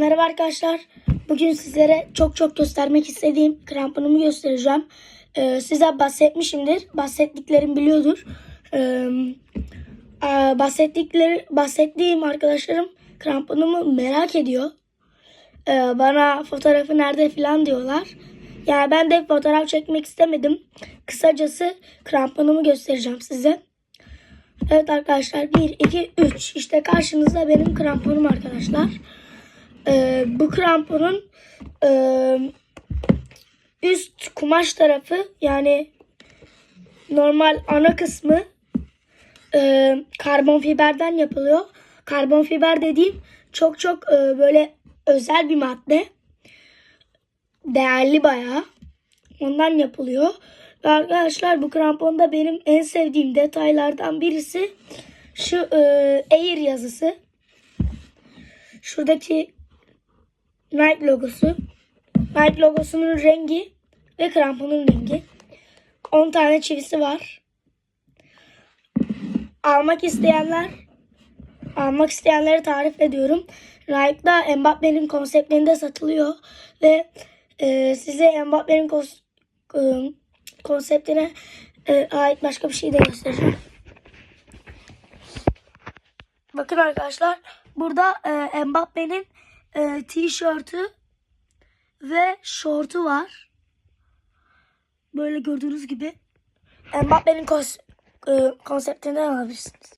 Merhaba arkadaşlar. Bugün sizlere çok çok göstermek istediğim kramponumu göstereceğim. Ee, size bahsetmişimdir. Bahsettiklerim biliyordur. Ee, bahsettikleri, bahsettiğim arkadaşlarım kramponumu merak ediyor. Ee, bana fotoğrafı nerede falan diyorlar. Yani ben de fotoğraf çekmek istemedim. Kısacası kramponumu göstereceğim size. Evet arkadaşlar 1, 2, 3. İşte karşınızda benim kramponum arkadaşlar. Ee, bu kramponun e, üst kumaş tarafı yani normal ana kısmı e, karbon fiberden yapılıyor. Karbon fiber dediğim çok çok e, böyle özel bir madde. Değerli bayağı. Ondan yapılıyor. Ve arkadaşlar bu kramponda benim en sevdiğim detaylardan birisi şu e, Air yazısı. Şuradaki Nike logosu. Nike logosunun rengi ve kramponun rengi. 10 tane çivisi var. Almak isteyenler almak isteyenlere tarif ediyorum. Nike'da Mbappe'nin konseptlerinde satılıyor ve e, size Mbappe'nin kos, e, konseptine e, ait başka bir şey de göstereceğim. Bakın arkadaşlar burada e, Mbappe'nin e, tişörtü ve şortu var. Böyle gördüğünüz gibi. Mbappe'nin kos, e, konseptinden alabilirsiniz.